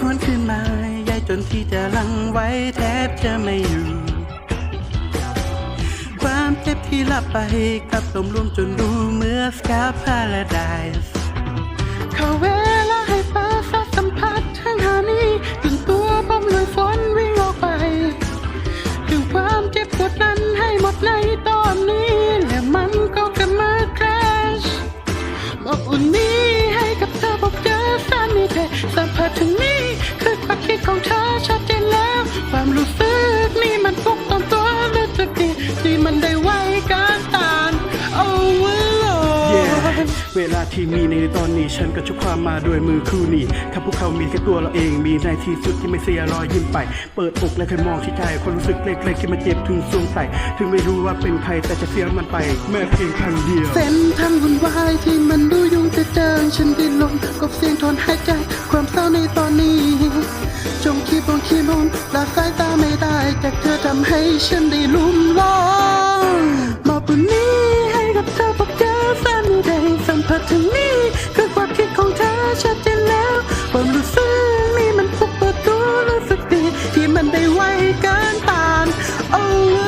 หวนคืนมาใหญ่จนที่จะลังไว้แทบจะไม่อยู่ ความเจ็บที่ลับไปกลับตมรวมจนดูเหมื่อสกาพาราไดส์ขอเวลาให้ฟ้าสัสัมผัสทางหานี้ถึงตัวผมเลยฝนวิ่งออกไปถึงความเจ็บปวดนั้นให้หมดในตอนนี้ และมันก็กลับมาคราชบอกอุ่นนี้ให้กับเธอบอกเจอสามีเธอสัมผัสถึงนี้ รู้สึกนี่มันพกตอนตัวรู้สึกดีที่มันได้ไว้การตานโอ้วโลเวลาที่มีในตอนนี้ฉันก็ชุบความมาด้วยมือคู่นี้ถ้าพวกเขามีแค่ตัวเราเองมีในที่สุดที่ไม่เสียรอยยิ้มไป เปิดอกและเคยมองที่ใจความรู้สึกเล็กๆที่มันเจ็บถึงสวงใส่ถึงไม่รู้ว่าเป็นใครแต่จะเสียมันไปแม้เพียงครั้งเดียว เส้นทางวุ่นวายที่มันดูยุ่งจะเจอฉันดิ้นรนกับเสียงถอนหายใจ ความเศร้าในตอนนี้จงคีบงคีบง ละสายตาไม่ได้จากเธอทำให้ฉันได้ลุ่มหลงมอบบุญนี้ให้กับเธอพบเจอแฟนไม่ได้สัมผัสถึงนี้คือความคิดของเธอชัดเจนแล้วความรู้สึกนี้มันพบประตูรู้สึกดีที่มันได้ไว้กันตาอู้